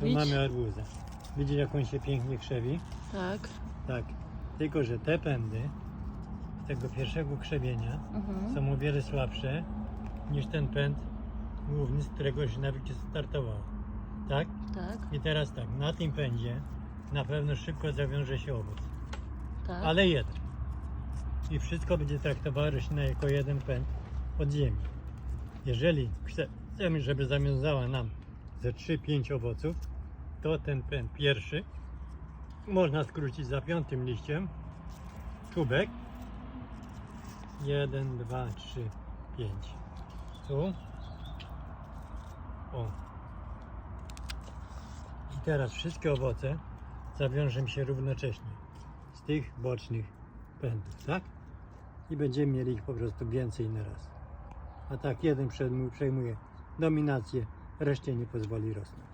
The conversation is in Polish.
Tu Mówić? mamy arbuzę. Widzisz jak on się pięknie krzewi? Tak. Tak. Tylko, że te pędy z tego pierwszego krzewienia Mhm. są o wiele słabsze niż ten pęd główny, z którego się nawet startowało. Tak? Tak, I teraz tak, na tym pędzie na pewno szybko zawiąże się owoc. tak. Ale jeden. I wszystko będzie traktowało roślinę jako jeden pęd od ziemi. Jeżeli chce- chcemy, żeby zawiązała nam ze 3-5 owoców, to ten pęd pierwszy. Można skrócić za piątym liściem. Czubek. 1, 2, 3, 5 tu. O. I teraz wszystkie owoce zawiążą się równocześnie z tych bocznych pędów, tak? I będziemy mieli ich po prostu więcej na raz. A tak jeden przejmuje dominację, растения позволи растут.